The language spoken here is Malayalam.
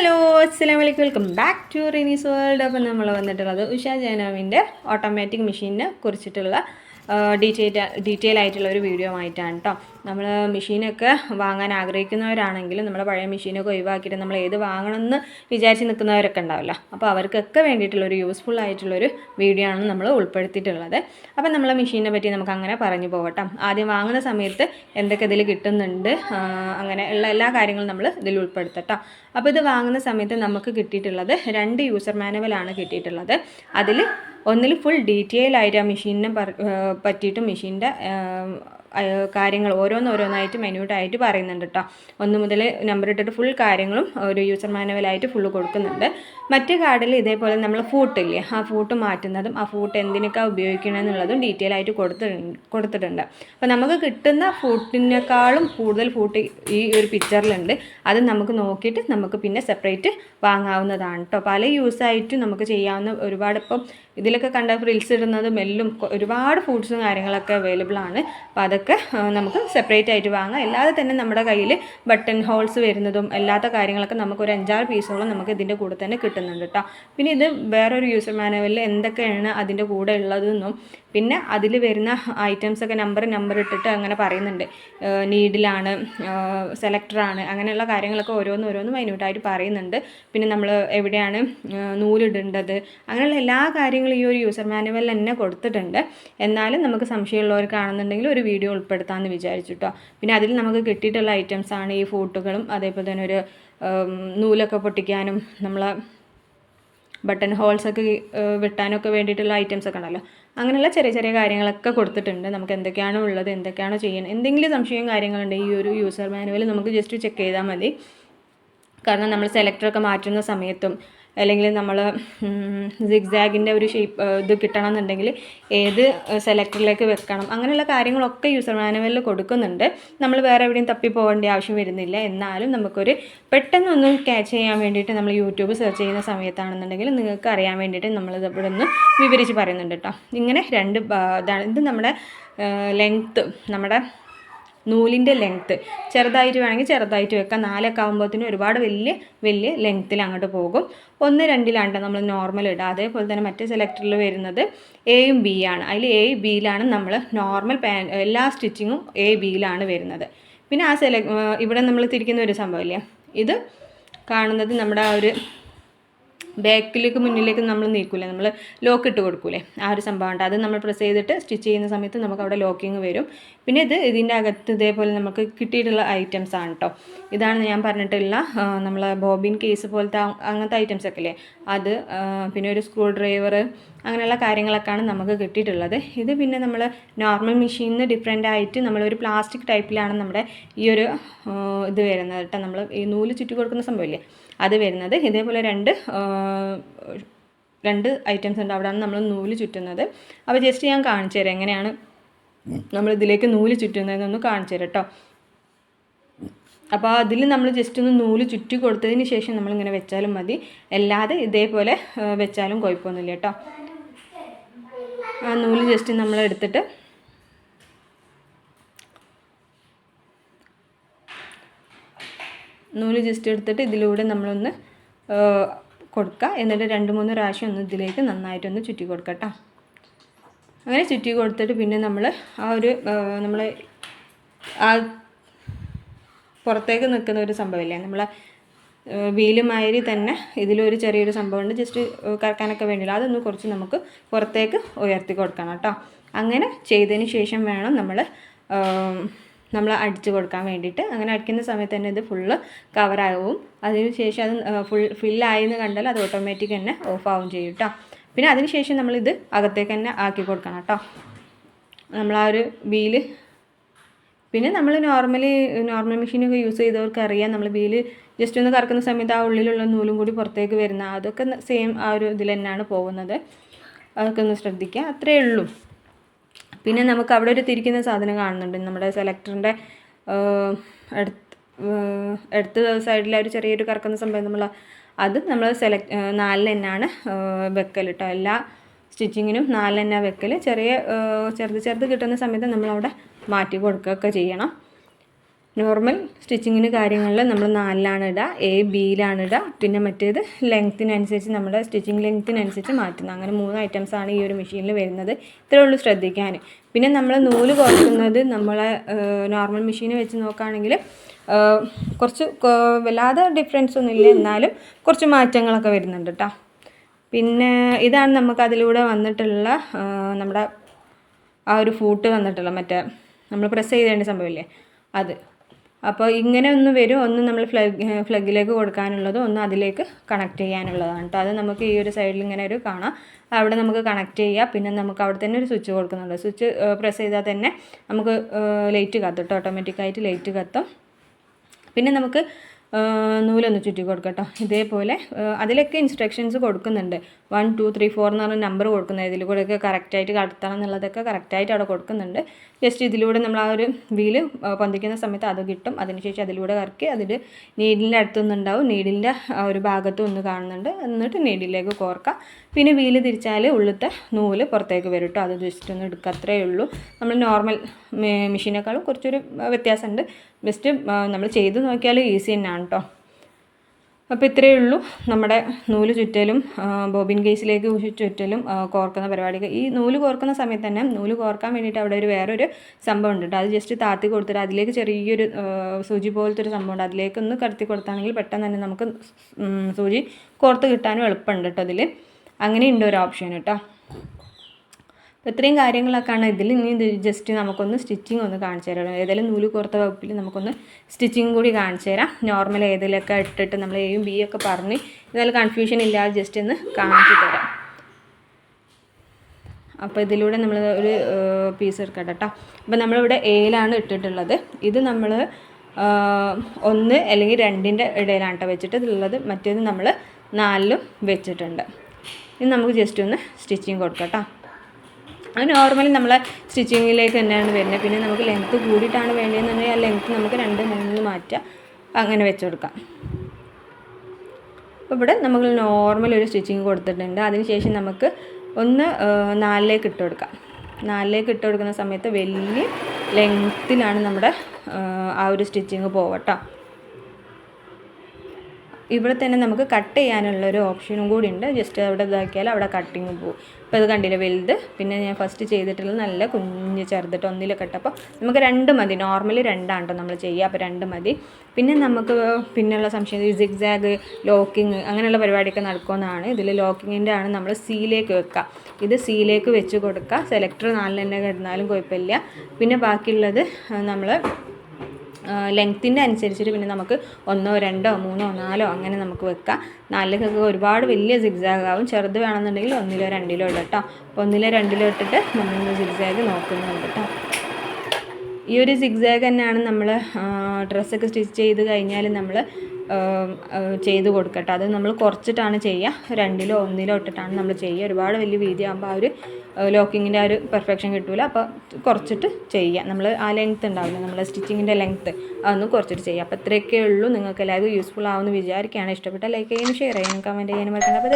ഹലോ അസ്സലാം വലൈക്കും welcome back to Rinees world. അപ്പം നമ്മൾ വന്നിട്ടുള്ളത് ഉഷ ജൈനാമിന്റെ ഓട്ടോമാറ്റിക് മെഷീനെ കുറിച്ചിട്ടുള്ള ഡീറ്റെയിൽ ഡീറ്റെയിൽ ആയിട്ടുള്ള ഒരു വീഡിയോ ആയിട്ടാണ് കേട്ടോ നമ്മൾ മെഷീനൊക്കെ വാങ്ങാൻ ആഗ്രഹിക്കുന്നവരാണെങ്കിലും നമ്മുടെ പഴയ മെഷീനൊക്കെ ഒഴിവാക്കിയിട്ട് നമ്മൾ ഏത് വാങ്ങണമെന്ന് വിചാരിച്ച് നിൽക്കുന്നവരൊക്കെ ഉണ്ടാവില്ല. അപ്പോൾ അവർക്കൊക്കെ വേണ്ടിയിട്ടുള്ളൊരു യൂസ്ഫുൾ ആയിട്ടുള്ളൊരു വീഡിയോ ആണ് നമ്മൾ ഉൾപ്പെടുത്തിയിട്ടുള്ളത്. അപ്പം നമ്മളെ മെഷീനെ പറ്റി നമുക്ക് അങ്ങനെ പറഞ്ഞു പോകട്ടെ ആദ്യം വാങ്ങുന്ന സമയത്ത് എന്തൊക്കെ ഇതിൽ കിട്ടുന്നുണ്ട് അങ്ങനെ ഉള്ള എല്ലാ കാര്യങ്ങളും നമ്മൾ ഇതിൽ ഉൾപ്പെടുത്തട്ടോ അപ്പോൾ ഇത് വാങ്ങുന്ന സമയത്ത് നമുക്ക് കിട്ടിയിട്ടുള്ളത് രണ്ട് യൂസർ മാനുവലാണ് കിട്ടിയിട്ടുള്ളത്. അതിൽ ഒന്നിൽ ഫുൾ ഡീറ്റെയിൽ ആയിട്ട് ആ മെഷീനിനെ പറ്റിയിട്ടും മെഷീന്റെ കാര്യങ്ങൾ ഓരോന്നോരോന്നായിട്ട് മെന്യൂട്ടായിട്ട് പറയുന്നുണ്ട് കേട്ടോ ഒന്ന് മുതൽ നമ്പർ ഇട്ടിട്ട് ഫുൾ കാര്യങ്ങളും ഒരു യൂസർ മാനുവലായിട്ട് ഫുള്ള് കൊടുക്കുന്നുണ്ട്. മറ്റു കാർഡിൽ ഇതേപോലെ നമ്മൾ ഫൂട്ടില്ലേ ആ ഫൂട്ട് മാറ്റുന്നതും ആ ഫൂട്ട് എന്തിനൊക്കെ ഉപയോഗിക്കണമെന്നുള്ളതും ഡീറ്റെയിൽ ആയിട്ട് കൊടുത്തിട്ടുണ്ട് കൊടുത്തിട്ടുണ്ട്. അപ്പോൾ നമുക്ക് കിട്ടുന്ന ഫൂട്ടിനേക്കാളും കൂടുതൽ ഫൂട്ട് ഈ ഒരു പിക്ചറിലുണ്ട് അത് നമുക്ക് നോക്കിയിട്ട് നമുക്ക് പിന്നെ സെപ്പറേറ്റ് വാങ്ങാവുന്നതാണ് കേട്ടോ പല യൂസായിട്ടും നമുക്ക് ചെയ്യാവുന്ന ഒരുപാട് ഇപ്പം ഇതിലൊക്കെ കണ്ട ഫ്രിൽസ് ഇടുന്നതും എല്ലാം ഒരുപാട് ഫുഡ്സും കാര്യങ്ങളൊക്കെ അവൈലബിൾ ആണ്. അപ്പോൾ ആ, നമുക്ക് സെപ്പറേറ്റ് ആയിട്ട് വാങ്ങാം. അല്ലാതെ തന്നെ നമ്മുടെ കയ്യിൽ ബട്ടൺ ഹോൾസ് വരുന്നതും അല്ലാത്ത കാര്യങ്ങളൊക്കെ നമുക്ക് ഒരു അഞ്ചാറ് പീസോളം നമുക്ക് ഇതിന്റെ കൂടെ തന്നെ കിട്ടുന്നുണ്ട് കേട്ടോ പിന്നെ ഇത് വേറൊരു യൂസർ മാനുവലിൽ എന്തൊക്കെയാണ് അതിന്റെ കൂടെ ഉള്ളതെന്നും പിന്നെ അതിൽ വരുന്ന ഐറ്റംസൊക്കെ നമ്പർ നമ്പർ ഇട്ടിട്ട് അങ്ങനെ പറയുന്നുണ്ട്. നീഡിലാണ് സെലക്ടറാണ് അങ്ങനെയുള്ള കാര്യങ്ങളൊക്കെ ഓരോന്നും ഓരോന്നും മൈന്യൂട്ടായിട്ട് പറയുന്നുണ്ട്. പിന്നെ നമ്മൾ എവിടെയാണ് നൂലിടേണ്ടത് അങ്ങനെയുള്ള എല്ലാ കാര്യങ്ങളും ഈ ഒരു യൂസർ മാനുവലിൽ തന്നെ കൊടുത്തിട്ടുണ്ട്. എന്നാലും നമുക്ക് സംശയമുള്ളവർക്കാണെന്നുണ്ടെങ്കിൽ ഒരു വീഡിയോ ഉൾപ്പെടുത്താമെന്ന് വിചാരിച്ചു കേട്ടോ പിന്നെ അതിൽ നമുക്ക് കിട്ടിയിട്ടുള്ള ഐറ്റംസ് ആണ് ഈ ഫോട്ടോകളും അതേപോലെ തന്നെ ഒരു നൂലൊക്കെ പൊട്ടിക്കാനും നമ്മളെ ബട്ടൺ ഹോൾസൊക്കെ വെട്ടാനൊക്കെ വേണ്ടിയിട്ടുള്ള ഐറ്റംസ് ഒക്കെ ഉണ്ടല്ലോ. അങ്ങനെയുള്ള ചെറിയ ചെറിയ കാര്യങ്ങളൊക്കെ കൊടുത്തിട്ടുണ്ട്. നമുക്ക് എന്തൊക്കെയാണോ ഉള്ളത് എന്തൊക്കെയാണോ ചെയ്യുന്നത് എന്തെങ്കിലും സംശയവും കാര്യങ്ങളുണ്ടെങ്കിൽ ഈ ഒരു യൂസർ മാനുവൽ നമുക്ക് ജസ്റ്റ് ചെക്ക് ചെയ്താൽ മതി. കാരണം നമ്മൾ സെലക്ടറൊക്കെ മാറ്റുന്ന സമയത്തും അല്ലെങ്കിൽ നമ്മൾ സിഗ്സാഗിന്റെ ഒരു ഷേപ്പ് ഇത് കിട്ടണമെന്നുണ്ടെങ്കിൽ ഏത് സെലക്ടറിലേക്ക് വെക്കണം. അങ്ങനെയുള്ള കാര്യങ്ങളൊക്കെ യൂസർ മാനുവലിൽ കൊടുക്കുന്നുണ്ട്. നമ്മൾ വേറെ എവിടെയും തപ്പി പോകേണ്ട ആവശ്യം വരുന്നില്ല. എന്നാലും നമുക്കൊരു പെട്ടെന്നൊന്നും ക്യാച്ച് ചെയ്യാൻ വേണ്ടിയിട്ട് നമ്മൾ യൂട്യൂബ് സെർച്ച് ചെയ്യുന്ന സമയത്താണെന്നുണ്ടെങ്കിൽ നിങ്ങൾക്ക് അറിയാൻ വേണ്ടിയിട്ട് നമ്മൾ ഇവിടെ നിന്ന് വിവരിച്ച് പറയുന്നുണ്ട് കേട്ടോ ഇങ്ങനെ രണ്ട് ഇതാണ്. ഇത് നമ്മുടെ ലെങ്ത്ത് നമ്മുടെ നൂലിന്റെ ലെങ്ത്ത് ചെറുതായിട്ട് വേണമെങ്കിൽ ചെറുതായിട്ട് വെക്കാം. നാലൊക്കെ ആകുമ്പോഴത്തേനും ഒരുപാട് വലിയ വലിയ ലെങ്ത്തിൽ അങ്ങോട്ട് പോകും. ഒന്ന് രണ്ടിലാണ് നമ്മൾ നോർമൽ ഇടുക. അതേപോലെ തന്നെ മറ്റേ സെലക്ടറിൽ വരുന്നത് എയും ബി ആണ്. അതിൽ എ ബിയിലാണ് നമ്മൾ നോർമൽ പാൻ എല്ലാ സ്റ്റിച്ചിങ്ങും എ ബിയിലാണ് വരുന്നത്. പിന്നെ ആ സെലക് ഇവിടെ നമ്മൾ തിരിക്കുന്ന ഒരു സംഭവമില്ലേ ഇത് കാണുന്നത് നമ്മുടെ ആ ഒരു ബാക്കിലേക്ക് മുന്നിലേക്ക് നമ്മൾ നീക്കൂലേ? നമ്മൾ ലോക്ക് ഇട്ട് കൊടുക്കൂലേ? ആ ഒരു സംഭവം ഉണ്ട് അത് നമ്മൾ പ്രസ് ചെയ്തിട്ട് സ്റ്റിച്ച് ചെയ്യുന്ന സമയത്ത് നമുക്ക് അവിടെ ലോക്കിങ് വരും. പിന്നെ ഇത് ഇതിന്റെ അകത്ത് ഇതേപോലെ നമുക്ക് കിട്ടിയിട്ടുള്ള ഐറ്റംസ് ആണ് കേട്ടോ ഇതാണ് ഞാൻ പറഞ്ഞിട്ടുള്ള നമ്മളെ ബോബിൻ കേസ് പോലത്തെ അങ്ങനത്തെ ഐറ്റംസ് ഒക്കെ അല്ലേ അത് പിന്നെ ഒരു സ്ക്രൂ ഡ്രൈവർ അങ്ങനെയുള്ള കാര്യങ്ങളൊക്കെയാണ് നമുക്ക് കിട്ടിയിട്ടുള്ളത്. ഇത് പിന്നെ നമ്മൾ നോർമൽ മെഷീനിൽ നിന്ന് ഡിഫറെന്റ് ആയിട്ട് നമ്മളൊരു പ്ലാസ്റ്റിക് ടൈപ്പിലാണ് നമ്മുടെ ഈ ഒരു ഇത് വരുന്നത് കേട്ടോ. നമ്മൾ ഈ നൂൽ ചുറ്റി കൊടുക്കുന്ന സംഭവമില്ലേ? അത് വരുന്നത്. ഇതേപോലെ രണ്ട് രണ്ട് ഐറ്റംസ് ഉണ്ട്. അവിടെയാണ് നമ്മൾ നൂൽ ചുറ്റുന്നത്. അപ്പോൾ ജസ്റ്റ് ഞാൻ കാണിച്ചു തരാം എങ്ങനെയാണ് നമ്മൾ ഇതിലേക്ക് നൂൽ ചുറ്റുന്നതെന്നൊന്ന് കാണിച്ചു തരാം കേട്ടോ. അപ്പോൾ അതിൽ നമ്മൾ ജസ്റ്റ് ഒന്ന് നൂൽ ചുറ്റി കൊടുത്തതിന് ശേഷം നമ്മളിങ്ങനെ വെച്ചാലും മതി. അല്ലാതെ ഇതേപോലെ വെച്ചാലും കുഴപ്പമൊന്നുമില്ല കേട്ടോ. ആ നൂൽ ജസ്റ്റ് നമ്മൾ എടുത്തിട്ട് നൂൽ ജസ്റ്റ് എടുത്തിട്ട് ഇതിലൂടെ നമ്മളൊന്ന് കൊടുക്കുക എന്നിട്ട് രണ്ട് മൂന്ന് പ്രാവശ്യം ഒന്ന് ഇതിലേക്ക് നന്നായിട്ടൊന്ന് ചുറ്റി കൊടുക്കുക അങ്ങനെ ചുറ്റി കൊടുത്തിട്ട് പിന്നെ നമ്മൾ ആ ഒരു നമ്മൾ ആ പുറത്തേക്ക് നിൽക്കുന്ന ഒരു സംഭവമില്ലേ? നമ്മളെ വീലുമാതിരി തന്നെ ഇതിലൊരു ചെറിയൊരു സംഭവമുണ്ട്. ജസ്റ്റ് കറക്കാനൊക്കെ വേണ്ടിയില്ല അതൊന്ന് കുറച്ച് നമുക്ക് പുറത്തേക്ക് ഉയർത്തി കൊടുക്കണം കേട്ടോ. അങ്ങനെ ചെയ്തതിന് ശേഷം വേണം നമ്മൾ നമ്മൾ അടിച്ചു കൊടുക്കാൻ വേണ്ടിയിട്ട്. അങ്ങനെ അടിക്കുന്ന സമയത്ത് തന്നെ ഇത് ഫുള്ള് കവറാവും. അതിന് ശേഷം അത് ഫുൾ ഫില്ലായി എന്ന് കണ്ടാൽ അത് ഓട്ടോമാറ്റിക് തന്നെ ഓഫ് ആവും ചെയ്യും കേട്ടോ. പിന്നെ അതിന് ശേഷം നമ്മളിത് അകത്തേക്ക് തന്നെ ആക്കി കൊടുക്കണം കേട്ടോ. നമ്മൾ ആ ഒരു വീൽ പിന്നെ നമ്മൾ നോർമലി നോർമൽ മെഷീനൊക്കെ യൂസ് ചെയ്തവർക്ക് അറിയാം. നമ്മൾ വീൽ ജസ്റ്റ് ഒന്ന് കറക്കുന്ന സമയത്ത് ആ ഉള്ളിലുള്ള നൂലും കൂടി പുറത്തേക്ക് വരുന്ന അതൊക്കെ സെയിം ആ ഒരു ഇതിൽ തന്നെയാണ് പോകുന്നത്. അതൊക്കെ ഒന്ന് ശ്രദ്ധിക്കുക. അത്രയേ ഉള്ളൂ. പിന്നെ നമുക്ക് അവിടെ ഒരു തിരിക്കുന്ന സാധനം കാണുന്നുണ്ട്. നമ്മുടെ സെലക്ടറിന്റെ അടുത്ത് അടുത്ത സൈഡിൽ ഒരു ചെറിയൊരു കറക്കുന്ന സംഭവം നമ്മൾ അത് നമ്മൾ സെലക്ട് നാലിൽ തന്നെയാണ് വെക്കൽ കേട്ടോ എല്ലാ സ്റ്റിച്ചിങ്ങിനും നാലിൽ തന്നെ വെക്കൽ ചെറിയ ചെറുത് ചെറുത് കിട്ടുന്ന സമയത്ത് നമ്മളവിടെ മാറ്റി കൊടുക്കുകയൊക്കെ ചെയ്യണം. നോർമൽ സ്റ്റിച്ചിങ്ങിന് കാര്യങ്ങളിൽ നമ്മൾ നാലിലാണ് ഇടുക എ ബിയിലാണ് ഇടുക. പിന്നെ മറ്റേത് ലെങ്ത്തിനനുസരിച്ച് നമ്മുടെ സ്റ്റിച്ചിങ് ലെങ്ത്തിനനുസരിച്ച് മാറ്റുന്നത്. അങ്ങനെ മൂന്ന് ഐറ്റംസ് ആണ് ഈ ഒരു മെഷീനിൽ വരുന്നത്. ഇത്രയേ ഉള്ളൂ ശ്രദ്ധിക്കാൻ. പിന്നെ നമ്മൾ നൂൽ കുറക്കുന്നത് നമ്മളെ നോർമൽ മെഷീൻ വെച്ച് നോക്കുകയാണെങ്കിൽ കുറച്ച് വല്ലാതെ ഡിഫറൻസ് ഒന്നുമില്ല എന്നാലും കുറച്ച് മാറ്റങ്ങളൊക്കെ വരുന്നുണ്ട് കേട്ടോ പിന്നെ ഇതാണ് നമുക്ക് അതിലൂടെ വന്നിട്ടുള്ള നമ്മുടെ ആ ഒരു ഫൂട്ട് വന്നിട്ടുള്ള മറ്റേ നമ്മൾ പ്രസ് ചെയ്തേണ്ട സംഭവമില്ലേ? അത്. അപ്പോൾ ഇങ്ങനെ ഒന്ന് വരും. ഒന്ന് നമ്മൾ ഫ്ലഗ് ഫ്ലഗിലേക്ക് കൊടുക്കാനുള്ളതും ഒന്ന് അതിലേക്ക് കണക്ട് ചെയ്യാനുള്ളതാണ് കേട്ടോ അത് നമുക്ക് ഈ ഒരു സൈഡിൽ ഇങ്ങനെ ഒരു കാണാം. അവിടെ നമുക്ക് കണക്ട് ചെയ്യാം. പിന്നെ നമുക്ക് അവിടെ തന്നെ ഒരു സ്വിച്ച് കൊടുക്കുന്നുണ്ട്. സ്വിച്ച് പ്രസ് ചെയ്താൽ തന്നെ നമുക്ക് ലൈറ്റ് കത്തും കേട്ടോ ഓട്ടോമാറ്റിക്കായിട്ട് ലൈറ്റ് കത്തും. പിന്നെ നമുക്ക് നൂലൊന്ന് ചുറ്റി കൊടുക്കട്ടെ. ഇതേപോലെ അതിലൊക്കെ ഇൻസ്ട്രക്ഷൻസ് കൊടുക്കുന്നുണ്ട്. വൺ ടു ത്രീ ഫോർ എന്ന് പറഞ്ഞ നമ്പർ കൊടുക്കുന്നത്. ഇതിൽ കൂടെയൊക്കെ കറക്റ്റായിട്ട് കടത്തണം എന്നുള്ളതൊക്കെ കറക്റ്റായിട്ട് അവിടെ കൊടുക്കുന്നുണ്ട്. ജസ്റ്റ് ഇതിലൂടെ നമ്മൾ ആ ഒരു വീൽ പൊന്തിക്കുന്ന സമയത്ത് അത് കിട്ടും. അതിനുശേഷം അതിലൂടെ കറക്കി അതിൽ നീഡിലിന്റെ അടുത്തൊന്നുണ്ടാവും നീഡിലിന്റെ ഒരു ഭാഗത്തും ഒന്ന് കാണുന്നുണ്ട്. എന്നിട്ട് നീഡിലേക്ക് കോർക്കാം. പിന്നെ വീൽ തിരിച്ചാൽ ഉള്ളത്തെ നൂൽ പുറത്തേക്ക് വരും കേട്ടോ അത് ജസ്റ്റ് ഒന്ന് എടുക്കുക അത്രയേ ഉള്ളൂ. നമ്മൾ നോർമൽ മെഷീനേക്കാളും കുറച്ചൊരു വ്യത്യാസമുണ്ട് ജസ്റ്റ് നമ്മൾ ചെയ്ത് നോക്കിയാൽ ഈസി തന്നെയാണ് കേട്ടോ അപ്പോൾ ഇത്രയേ ഉള്ളൂ. നമ്മുടെ നൂൽ ചുറ്റലും ബോബിൻ കേസിലേക്ക് ചുറ്റലും കോർക്കുന്ന പരിപാടിക്ക് ഈ നൂൽ കോർക്കുന്ന സമയത്ത് തന്നെ നൂൽ കോർക്കാൻ വേണ്ടിയിട്ട് അവിടെ ഒരു വേറൊരു സംഭവം ഉണ്ട് അത് ജസ്റ്റ് താത്തി കൊടുത്തിട്ട് അതിലേക്ക് ചെറിയൊരു സൂചി പോലത്തെ ഒരു സംഭവം ഉണ്ട്. അതിലേക്ക് കടത്തി കൊടുത്താണെങ്കിൽ പെട്ടെന്ന് തന്നെ നമുക്ക് സൂചി കോർത്ത് കിട്ടാനും എളുപ്പമുണ്ട് കേട്ടോ അതിൽ അങ്ങനെ ഉണ്ട് ഒരു ഓപ്ഷൻ കേട്ടോ അപ്പോൾ ഇത്രയും കാര്യങ്ങളൊക്കെയാണ് ഇതിൽ ഇനി ഇത് ജസ്റ്റ് നമുക്കൊന്ന് സ്റ്റിച്ചിങ് ഒന്ന് കാണിച്ചു തരാം. ഏതെങ്കിലും നൂൽ കോർത്ത വകുപ്പിൽ നമുക്കൊന്ന് സ്റ്റിച്ചിങ് കൂടി കാണിച്ചു തരാം. നോർമൽ ഏതിലൊക്കെ ഇട്ടിട്ട് നമ്മൾ എയും ബി ഒക്കെ പറഞ്ഞ് ഇതായാലും കൺഫ്യൂഷൻ ഇല്ലാതെ ജസ്റ്റ് ഒന്ന് കാണിച്ചു തരാം. അപ്പോൾ ഇതിലൂടെ നമ്മൾ ഒരു പീസ് എടുക്കട്ടെ കേട്ടോ അപ്പോൾ നമ്മളിവിടെ എയിലാണ് ഇട്ടിട്ടുള്ളത്. ഇത് നമ്മൾ ഒന്ന് അല്ലെങ്കിൽ രണ്ടിന്റെ ഇടയിലാണ് കേട്ടോ വെച്ചിട്ട്. ഇതിലുള്ളത് മറ്റേത് നമ്മൾ നാലിലും വെച്ചിട്ടുണ്ട്. ഇത് നമുക്ക് ജസ്റ്റ് ഒന്ന് സ്റ്റിച്ചിങ് കൊടുക്കാം അത് നോർമലി നമ്മളെ സ്റ്റിച്ചിങ്ങിലേക്ക് തന്നെയാണ് വരുന്നത്. പിന്നെ നമുക്ക് ലെങ്ത്ത് കൂടിയിട്ടാണ് വേണ്ടതെന്നുണ്ടെങ്കിൽ ആ ലെങ്ത്ത് നമുക്ക് രണ്ട് മൂന്ന് മാറ്റാം അങ്ങനെ വെച്ച് കൊടുക്കാം. അപ്പോൾ ഇവിടെ നമ്മൾ നോർമൽ ഒരു സ്റ്റിച്ചിങ് കൊടുത്തിട്ടുണ്ട്. അതിനുശേഷം നമുക്ക് ഒന്ന് നാലിലേക്ക് ഇട്ട് കൊടുക്കാം. നാലിലേക്ക് ഇട്ട് കൊടുക്കുന്ന സമയത്ത് വലിയ ലെങ്ത്തിലാണ് നമ്മുടെ ആ ഒരു സ്റ്റിച്ചിങ് പോവട്ടോ. ഇവിടെ തന്നെ നമുക്ക് കട്ട് ചെയ്യാനുള്ള ഒരു ഓപ്ഷനും കൂടി ഉണ്ട്. ജസ്റ്റ് അവിടെ ഇതാക്കിയാൽ അവിടെ കട്ടിങ് പോകും അപ്പോൾ ഇത് കണ്ടില്ല വലുത്? പിന്നെ ഞാൻ ഫസ്റ്റ് ചെയ്തിട്ടുള്ള നല്ല കുഞ്ഞ് ചെറുതിട്ട് ഒന്നിലൊക്കെ ഇട്ടപ്പോൾ നമുക്ക് രണ്ട് മതി. നോർമലി രണ്ടാണ് കേട്ടോ നമ്മൾ ചെയ്യുക. അപ്പോൾ രണ്ട് മതി. പിന്നെ നമുക്ക് പിന്നെയുള്ള സംശയം ഈ ലോക്കിങ് അങ്ങനെയുള്ള പരിപാടിയൊക്കെ നടക്കുമെന്നാണ്. ഇതിൽ ലോക്കിങ്ങിന്റെ ആണ് നമ്മൾ സീലേക്ക് വെക്കുക. ഇത് സീലേക്ക് വെച്ച് കൊടുക്കുക. സെലക്ടർ നാലിൽ തന്നെ കിടന്നാലും കുഴപ്പമില്ല. പിന്നെ ബാക്കിയുള്ളത് നമ്മൾ ലെങ്ത്തിന്റെ അനുസരിച്ചിട്ട് പിന്നെ നമുക്ക് ഒന്നോ രണ്ടോ മൂന്നോ നാലോ അങ്ങനെ നമുക്ക് വെക്കാം. നാലിലേക്കൊക്കെ ഒരുപാട് വലിയ സിഗ്സാഗ് ആവും ചെറുത് വേണമെന്നുണ്ടെങ്കിൽ ഒന്നിലോ രണ്ടിലോ ഇടാം കേട്ടോ. അപ്പോൾ ഒന്നിലോ രണ്ടിലോ ഇട്ടിട്ട് നമ്മൾ സിഗ്സാഗ് നോക്കുന്നുണ്ട് കേട്ടോ. ഈ ഒരു സിഗ്സാഗ് തന്നെയാണ് നമ്മൾ ഡ്രസ്സൊക്കെ സ്റ്റിച്ച് ചെയ്ത് കഴിഞ്ഞാൽ നമ്മൾ ചെയ്ത് കൊടുക്കട്ടെ. അത് നമ്മൾ കുറച്ചിട്ടാണ് ചെയ്യുക. രണ്ടിലോ ഒന്നിലോ ഇട്ടിട്ടാണ് നമ്മൾ ചെയ്യുക. ഒരുപാട് വലിയ വീതി ആകുമ്പോൾ ആ ഒരു ലോക്കിങ്ങിന്റെ ആ ഒരു പെർഫെക്ഷൻ കിട്ടില്ല അപ്പോൾ കുറച്ചിട്ട് ചെയ്യുക. നമ്മൾ ആ ലെങ്ത്ത് ഉണ്ടാവില്ല. നമ്മൾ സ്റ്റിച്ചിങ്ങിന്റെ ലെങ്ത്ത് അതൊന്നും കുറച്ചിട്ട് ചെയ്യുക. അപ്പോൾ ഇത്രയൊക്കെ ഉള്ളൂ. നിങ്ങൾക്ക് എല്ലാവർക്കും യൂസ്ഫുൾ ആവുമെന്ന് വിചാരിക്കുകയാണ്. ഇഷ്ടപ്പെട്ട ലൈക്ക് ചെയ്യാനും ഷെയർ ചെയ്യാനും കമന്റ് ചെയ്യാനും മറക്കണ്ട. അപ്പോൾ